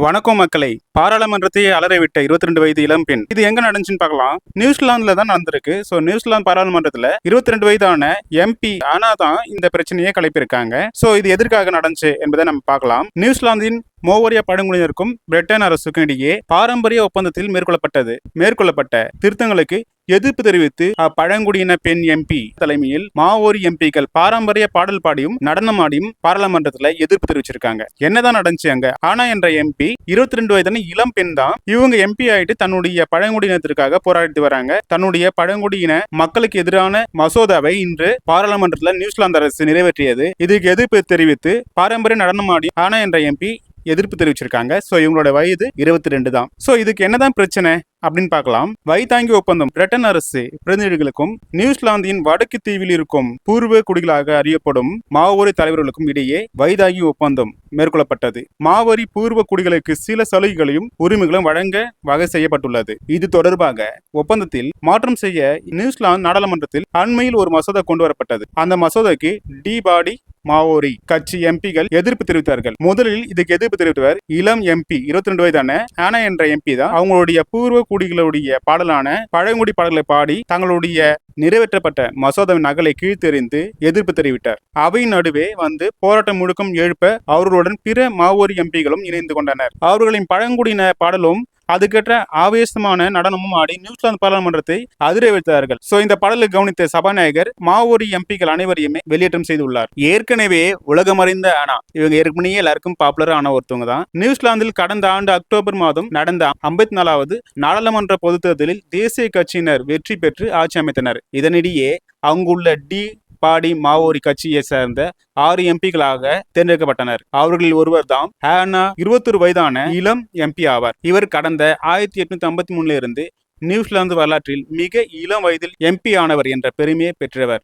வணக்கம் மக்களை. பாராளுமன்றத்தை அலறவிட்ட இருபத்தி ரெண்டு வயது இளம்பெண் இது எங்க நடந்துச்சுன்னு பார்க்கலாம். நியூசிலாந்துல தான் நடந்திருக்கு. ஸோ நியூசிலாந்து பாராளுமன்றத்துல இருபத்தி ரெண்டு வயதான எம்பி ஆனா தான் இந்த பிரச்சனையை கலைப்பிருக்காங்க. ஸோ இது எதற்காக நடந்துச்சு என்பதை நம்ம பார்க்கலாம். நியூசிலாந்தின் மோவரிய பழங்குடியினருக்கும் பிரிட்டன் அரசுக்கும் இடையே பாரம்பரிய ஒப்பந்தத்தில் மேற்கொள்ளப்பட்டது. மேற்கொள்ளப்பட்ட திருத்தங்களுக்கு எதிர்ப்பு தெரிவித்து அப்பழங்குடியின பெண் எம்பி தலைமையில் மாவோரி எம்பிக்கள் பாரம்பரிய பாடல் பாடியும் நடனமாடியும் பாராளுமன்றத்துல எதிர்ப்பு தெரிவிச்சிருக்காங்க. என்னதான் நடந்துச்சு அங்க? ஆனா என்ற எம்பி இருபத்தி ரெண்டு வயதான இளம் பெண் தான் இவங்க எம்பி ஆயிட்டு தன்னுடைய பழங்குடியினத்திற்காக போராடிட்டு வராங்க. தன்னுடைய பழங்குடியின மக்களுக்கு எதிரான மசோதாவை இன்று பாராளுமன்றத்துல நியூசிலாந்து அரசு நிறைவேற்றியது. இதுக்கு எதிர்ப்பு தெரிவித்து பாரம்பரிய நடனமாடி ஆனா என்ற எம்பி எதிர்ப்பு தெரிவிச்சிருக்காங்க. சோ இவங்களோட வயது இருபத்தி ரெண்டு தான். சோ இதுக்கு என்னதான் பிரச்சனை? அப்படின்னு பார்க்கலாம். வைத்தாங்கி ஒப்பந்தம். பிரிட்டன் அரசு பிரதிநிதிகளுக்கும் நியூசிலாந்தின் வடக்கு தீவில் இருக்கும் பூர்வ குடிகளாக அறியப்படும் மாவோரி தலைவர்களுக்கும் இடையே வைதாகி ஒப்பந்தம் மேற்கொள்ளப்பட்டது. மாவோரி பூர்வ குடிகளுக்கு சில சலுகைகளையும் உரிமைகளும் வழங்க வகை செய்யப்பட்டுள்ளது. இது தொடர்பாக ஒப்பந்தத்தில் மாற்றம் செய்ய நியூசிலாந்து நாடாளுமன்றத்தில் அண்மையில் ஒரு மசோதா கொண்டு வரப்பட்டது. அந்த மசோதாக்கு டி பாடி மாவோரி கட்சி எம்பிகள் எதிர்ப்பு தெரிவித்தார்கள். முதலில் இதுக்கு எதிர்ப்பு தெரிவித்தவர் இளம் எம்பி இருபத்தி ரெண்டு வயதான ஆனா என்ற எம்பி தான். அவங்களுடைய பூர்வ குடிகளுடைய பாடலான பழங்குடி பாடல்களை பாடி தங்களுடைய நிறைவேற்றப்பட்ட மசோதாவின் நகலை கீழ்த்தெறிந்து எதிர்ப்பு தெரிவித்தார். அவை நடுவே வந்து போராட்டம் முழுக்கம் எழுப்ப அவர்களுடன் பிற மாவோரி எம்பிகளும் இணைந்து கொண்டனர். அவர்களின் பழங்குடியின பாடலும் அதுக்கேற்ற ஆவேசமான நடனமும் ஆடி நியூசிலாந்து பாராளுமன்றத்தை அதிர வைத்தார்கள். சோ இந்த பாடலை கவனித்த சபாநாயகர் மாவோரி எம்பிக்கள் அனைவரையுமே வெளியேற்றம் செய்துள்ளார். ஏற்கனவே உலகமறிந்த ஆனா இவங்க ஏற்கனவே எல்லாருக்கும் பாப்புலர் ஆன ஒருத்தவங்க தான். நியூசிலாந்தில் கடந்த ஆண்டு அக்டோபர் மாதம் நடந்த ஐம்பத்தி நாலாவது நாடாளுமன்ற பொதுத் தேர்தலில் தேசிய கட்சியினர் வெற்றி பெற்று ஆட்சி அமைத்தனர். இதனிடையே அங்குள்ள டி பாடி மாவோரி கட்சியை சேர்ந்த ஆறு எம்பிக்களாக தேர்ந்தெடுக்கப்பட்டனர். அவர்களில் ஒருவர் தான் ஹேனா இருபத்தொரு வயதான இளம் எம்பி ஆவார். இவர் கடந்த ஆயிரத்தி எட்நூத்தி ஐம்பத்தி மூணுல இருந்து நியூசிலாந்து வரலாற்றில் மிக இளம் வயதில் எம்பி ஆனவர் என்ற பெருமையை பெற்றவர்.